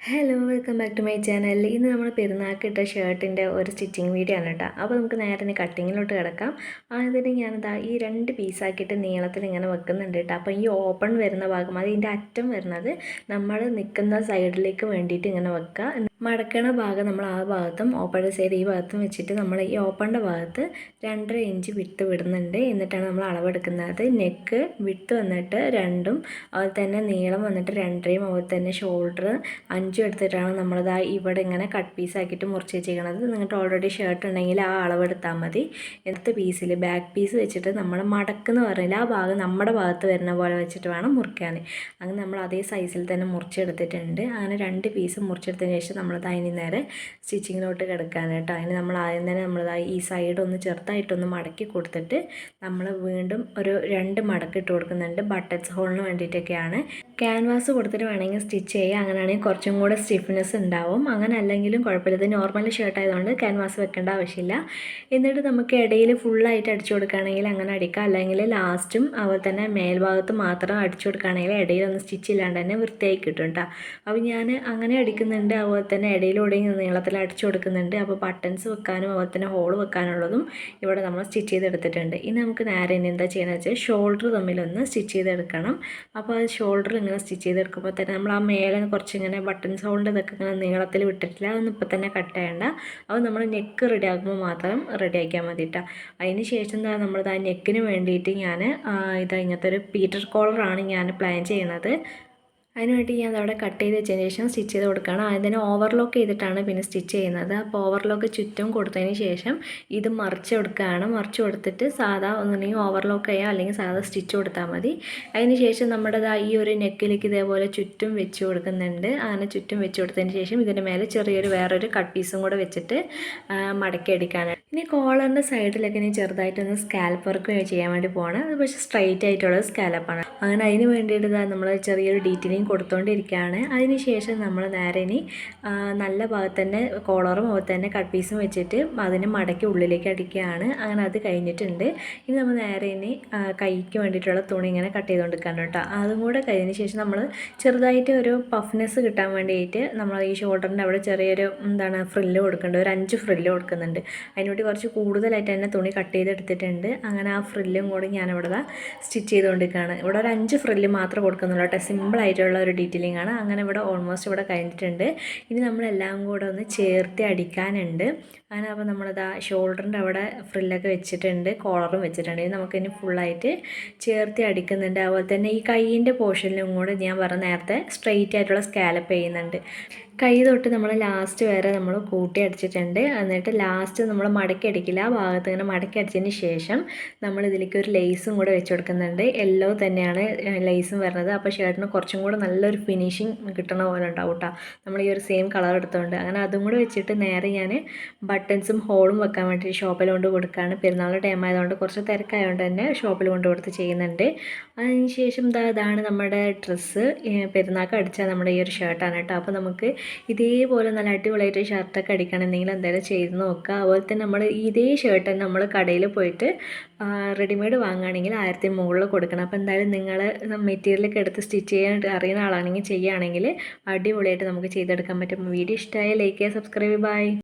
Hello welcome back to my channel ഇന്ന് നമ്മൾ പെരുന്നാക്കിട്ട ഷർട്ടിന്റെ ഒരു സ്റ്റിച്ചിങ് വീഡിയോ ആണ് കേട്ടോ. അപ്പോൾ നമുക്ക് നേരെ തന്നെ കട്ടിങ്ങിലോട്ട് കിടക്കാം. ആദ്യം ഞാനിതാ ഈ രണ്ട് പീസാക്കിയിട്ട് നീളത്തിൽ ഇങ്ങനെ വെക്കുന്നുണ്ട് കേട്ടോ. അപ്പോൾ ഈ ഓപ്പൺ വരുന്ന ഭാഗം അത് അറ്റം വരുന്നത് നമ്മൾ നിൽക്കുന്ന സൈഡിലേക്ക് വേണ്ടിയിട്ട് ഇങ്ങനെ വെക്കുക. മടക്കണ ഭാഗം നമ്മൾ ആ ഭാഗത്തും ഓപ്പണിന്റെ സൈഡ് ഈ ഭാഗത്തും വെച്ചിട്ട് നമ്മൾ ഈ ഓപ്പണിന്റെ ഭാഗത്ത് രണ്ടര ഇഞ്ച് വിട്ട് വിടുന്നുണ്ട്. എന്നിട്ടാണ് നമ്മൾ അളവെടുക്കുന്നത്. നെക്ക് വിട്ട് വന്നിട്ട് രണ്ടും അതുപോലെ തന്നെ നീളം വന്നിട്ട് രണ്ടരയും അതുപോലെ തന്നെ ഷോൾഡർ അഞ്ചും എടുത്തിട്ടാണ് നമ്മളത് ആ ഇവിടെ ഇങ്ങനെ കട്ട് പീസാക്കിയിട്ട് മുറിച്ച് വെച്ചിരിക്കുന്നത്. നിങ്ങൾക്ക് ഓൾറെഡി ഷർട്ട് ഉണ്ടെങ്കിൽ ആ അളവെടുത്താൽ മതി. എടുത്ത പീസിൽ ബാക്ക് പീസ് വെച്ചിട്ട് നമ്മൾ മടക്കെന്ന് പറഞ്ഞാൽ ആ ഭാഗം നമ്മുടെ ഭാഗത്ത് വരുന്ന പോലെ വെച്ചിട്ട് വേണം മുറിക്കാൻ. അങ്ങനെ നമ്മൾ അതേ സൈസിൽ തന്നെ മുറിച്ചെടുത്തിട്ടുണ്ട്. അങ്ങനെ രണ്ട് പീസ് മുറിച്ചെടുത്തതിന് ശേഷം നമ്മളത് അതിന് നേരെ സ്റ്റിച്ചിങ്ങിലോട്ട് കിടക്കാനാണ് അതിന് നമ്മൾ ആദ്യം തന്നെ നമ്മളത് ഈ സൈഡ് ഒന്ന് ചെറുതായിട്ടൊന്ന് മടക്കി കൊടുത്തിട്ട് നമ്മൾ വീണ്ടും ഒരു രണ്ട് മടക്ക് ഇട്ട് കൊടുക്കുന്നുണ്ട് ബട്ടൺസ് ഹോളിന് വേണ്ടിയിട്ടൊക്കെയാണ്. ക്യാൻവാസ് കൊടുത്തിട്ട് വേണമെങ്കിൽ സ്റ്റിച്ച് ചെയ്യുക അങ്ങനെയാണെങ്കിൽ കുറച്ചും കൂടെ സ്റ്റിഫ്നെസ് ഉണ്ടാവും. അങ്ങനെ അല്ലെങ്കിലും കുഴപ്പമില്ല. ഇത് നോർമൽ ഷർട്ട് ആയതുകൊണ്ട് ക്യാൻവാസ് വെക്കേണ്ട ആവശ്യമില്ല. എന്നിട്ട് നമുക്ക് ഇടയിൽ ഫുള്ളായിട്ട് അടിച്ചു കൊടുക്കുകയാണെങ്കിൽ അങ്ങനെ അടിക്കാം. അല്ലെങ്കിൽ ലാസ്റ്റും അതുപോലെ തന്നെ മേൽഭാഗത്ത് മാത്രം അടിച്ചു കൊടുക്കുകയാണെങ്കിൽ ഇടയിലൊന്നും സ്റ്റിച്ച് ഇല്ലാണ്ട് തന്നെ വൃത്തിയായി കിട്ടും കേട്ടോ അപ്പോൾ ഞാൻ അങ്ങനെ അടിക്കുന്നുണ്ട്. അതുപോലെ തന്നെ ഇടയിലൂടെ നീളത്തിൽ അടിച്ചു കൊടുക്കുന്നുണ്ട്. അപ്പോൾ ബട്ടൺസ് വെക്കാനും അതുപോലെ തന്നെ ഹോൾ വെക്കാനുള്ളതും ഇവിടെ നമ്മൾ സ്റ്റിച്ച് ചെയ്തെടുത്തിട്ടുണ്ട്. ഇനി നമുക്ക് നേരെ ഇനി എന്താ ചെയ്യുന്നത് വെച്ചാൽ ഷോൾഡർ തമ്മിലൊന്ന് സ്റ്റിച്ച് ചെയ്തെടുക്കണം. അപ്പോൾ അത് ഷോൾഡർ ഇങ്ങനെ സ്റ്റിച്ച് ചെയ്തെടുക്കുമ്പോൾ തന്നെ നമ്മൾ ആ മേലെ കുറച്ച് ഇങ്ങനെ ബട്ടൺ സൗണ്ട് ഇതൊക്കെ ഇങ്ങനെ നീളത്തിൽ വിട്ടിട്ടില്ല. അതൊന്നും ഇപ്പോൾ തന്നെ കട്ട് ചെയ്യേണ്ട. അപ്പോൾ നമ്മൾ നെക്ക് റെഡി ആക്കുമ്പോൾ മാത്രം റെഡി ആക്കിയാൽ മതി കേട്ടോ അതിന് ശേഷം എന്താ നമ്മളത് ആ നെക്കിന് വേണ്ടിയിട്ട് ഞാൻ ഇതാ ഇങ്ങനത്തെ ഒരു പീറ്റർ കോളറാണ് ഞാൻ പ്ലാൻ ചെയ്യണത്. അതിന് വേണ്ടി ഞാൻ അവിടെ കട്ട് ചെയ്ത് വെച്ചതിന് ശേഷം സ്റ്റിച്ച് ചെയ്ത് കൊടുക്കുകയാണ്. അതിനെ ഓവർലോക്ക് ചെയ്തിട്ടാണ് പിന്നെ സ്റ്റിച്ച് ചെയ്യുന്നത്. അപ്പോൾ ഓവർലോക്ക് ചുറ്റും കൊടുത്തതിന് ശേഷം ഇത് മറിച്ച് കൊടുക്കുകയാണ്. മറിച്ച് കൊടുത്തിട്ട് സാധാ ഒന്നുണ്ടെങ്കിൽ ഓവർലോക്ക് ചെയ്യാം അല്ലെങ്കിൽ സാധാ സ്റ്റിച്ച് കൊടുത്താൽ മതി. അതിന് ശേഷം നമ്മുടെ ഈ ഒരു നെക്കിലേക്ക് ഇതേപോലെ ചുറ്റും വെച്ച് കൊടുക്കുന്നുണ്ട്. അങ്ങനെ ചുറ്റും വെച്ച് കൊടുത്തതിന് ശേഷം ഇതിന്റെ മേലെ ചെറിയൊരു വേറൊരു കട്ട് പീസും കൂടെ വെച്ചിട്ട് മടക്കി അടിക്കാനാണ്. ഇനി കോളറിന്റെ സൈഡിലൊക്കെ ഇനി ചെറുതായിട്ടൊന്ന് സ്കാൽപ്പ് വർക്ക് ചെയ്യാൻ വേണ്ടി പോകണം അത് പക്ഷേ സ്ട്രൈറ്റ് ആയിട്ടുള്ള സ്കാലപ്പാണ് അങ്ങനെ അതിന് വേണ്ടിയിട്ട് നമ്മൾ ചെറിയൊരു ഡീറ്റെയിലിംഗ് കൊടുത്തുകൊണ്ടിരിക്കുകയാണ് അതിനുശേഷം നമ്മൾ നേരെ ഇനി നല്ല ഭാഗത്ത് തന്നെ കോളറും ഭാഗത്ത് തന്നെ കട്ട് പീസും വെച്ചിട്ട് അതിനെ മടക്കി ഉള്ളിലേക്ക് അടിക്കുകയാണ്. അങ്ങനെ അത് കഴിഞ്ഞിട്ടുണ്ട്. ഇനി നമ്മൾ നേരെ ഇനി കൈക്ക് വേണ്ടിയിട്ടുള്ള തുണി ഇങ്ങനെ കട്ട് ചെയ്തുകൊണ്ടിരിക്കുകയാണ് കേട്ടോ. അതും കൂടെ കഴിഞ്ഞതിന് ശേഷം നമ്മൾ ചെറുതായിട്ട് ഒരു പഫ്നെസ് കിട്ടാൻ വേണ്ടിയിട്ട് നമ്മൾ ഈ ഷോൾഡറിന്റെ അവിടെ ചെറിയൊരു എന്താണ് ഫ്രില്ല് കൊടുക്കേണ്ടത് ഒരു അഞ്ച് ഫ്രില്ല് കൊടുക്കുന്നുണ്ട്. അതിനുവേണ്ടി കുറച്ച് കൂടുതലായിട്ട് തന്നെ തുണി കട്ട് ചെയ്തെടുത്തിട്ടുണ്ട്. അങ്ങനെ ആ ഫ്രില്ലും കൂടി ഞാനിവിടെ സ്റ്റിച്ച് ചെയ്തുകൊണ്ടിരിക്കുകയാണ് ഇവിടെ ഒരു അഞ്ച് ഫ്രില്ല് മാത്രമേ കൊടുക്കുന്നുള്ളൂ കേട്ടോ. സിമ്പിളായിട്ടുള്ള ഒരു ഡീറ്റെയിലിംഗ് ആണ്. അങ്ങനെ ഇവിടെ ഓൾമോസ്റ്റ് ഇവിടെ കഴിഞ്ഞിട്ടുണ്ട്. ഇനി നമ്മളെല്ലാം കൂടെ ഒന്ന് ചേർത്ത് അടിക്കാനുണ്ട്. അങ്ങനെ അപ്പോൾ നമ്മളത് ആ ഷോൾഡറിന്റെ അവിടെ ഫ്രില്ലൊക്കെ വെച്ചിട്ടുണ്ട് കോളറും വെച്ചിട്ടുണ്ട്. ഇനി നമുക്കിനി ഫുള്ളായിട്ട് ചേർത്ത് അടിക്കുന്നുണ്ട്. അതുപോലെ തന്നെ ഈ കൈയിന്റെ പോർഷനിലും കൂടെ ഞാൻ പറഞ്ഞ നേരത്തെ സ്ട്രെയിറ്റ് ആയിട്ടുള്ള സ്കാലപ്പ് ചെയ്യുന്നുണ്ട്. കൈ തൊട്ട് നമ്മൾ ലാസ്റ്റ് വരെ നമ്മൾ കൂട്ടി അടിച്ചിട്ടുണ്ട്. എന്നിട്ട് ലാസ്റ്റ് നമ്മൾ മടക്കി അടിക്കില്ല. ആ ഭാഗത്ത് ഇങ്ങനെ മടക്കി അടിച്ചതിന് ശേഷം നമ്മൾ ഇതിലേക്ക് ഒരു ലേസും കൂടെ വെച്ച് കൊടുക്കുന്നുണ്ട്. യെല്ലോ തന്നെയാണ് ലേസും വരുന്നത്. അപ്പോൾ ഷർട്ടിന് കുറച്ചും കൂടെ നല്ലൊരു ഫിനിഷിങ് കിട്ടണ പോലെ ഉണ്ടാവും കേട്ടോ നമ്മൾ ഈ ഒരു സെയിം കളർ എടുത്തുകൊണ്ട് അങ്ങനെ അതും കൂടെ വെച്ചിട്ട് നേരെ ഞാൻ ബട്ടൺസും ഹോളും വെക്കാൻ വേണ്ടി ഷോപ്പിൽ കൊണ്ട് കൊടുക്കുകയാണ് പെരുന്നാൾ ടൈം ആയതുകൊണ്ട് കുറച്ച് തിരക്കായതുകൊണ്ട് തന്നെ ഷോപ്പിൽ കൊണ്ട് കൊടുത്ത് ചെയ്യുന്നുണ്ട്. അതിന് ശേഷം ഇതാ ഇതാണ് നമ്മുടെ ഡ്രസ്സ് പെരുന്നാൾക്ക് അടിച്ചാൽ നമ്മുടെ ഈ ഒരു ഷർട്ടാണ് കേട്ടോ അപ്പോൾ നമുക്ക് ഇതേപോലെ നല്ല അടിപൊളിയായിട്ട് ഷർട്ടൊക്കെ അടിക്കണമെന്നെങ്കിൽ എന്തായാലും ചെയ്ത് നോക്കുക. അതുപോലെ തന്നെ നമ്മൾ ഇതേ ഷർട്ട് നമ്മൾ കടയിൽ പോയിട്ട് റെഡിമെയ്ഡ് വാങ്ങുകയാണെങ്കിൽ ആയിരത്തി മുകളിൽ കൊടുക്കണം. അപ്പോൾ എന്തായാലും നിങ്ങൾ മെറ്റീരിയലൊക്കെ എടുത്ത് സ്റ്റിച്ച് ചെയ്യാൻ അറിയുന്ന ആളാണെങ്കിൽ ചെയ്യുകയാണെങ്കിൽ അടിപൊളിയായിട്ട് നമുക്ക് ചെയ്തെടുക്കാൻ പറ്റും. വീഡിയോ ഇഷ്ടമായ ലൈക്ക് ചെയ്യുക സബ്സ്ക്രൈബ് ബൈ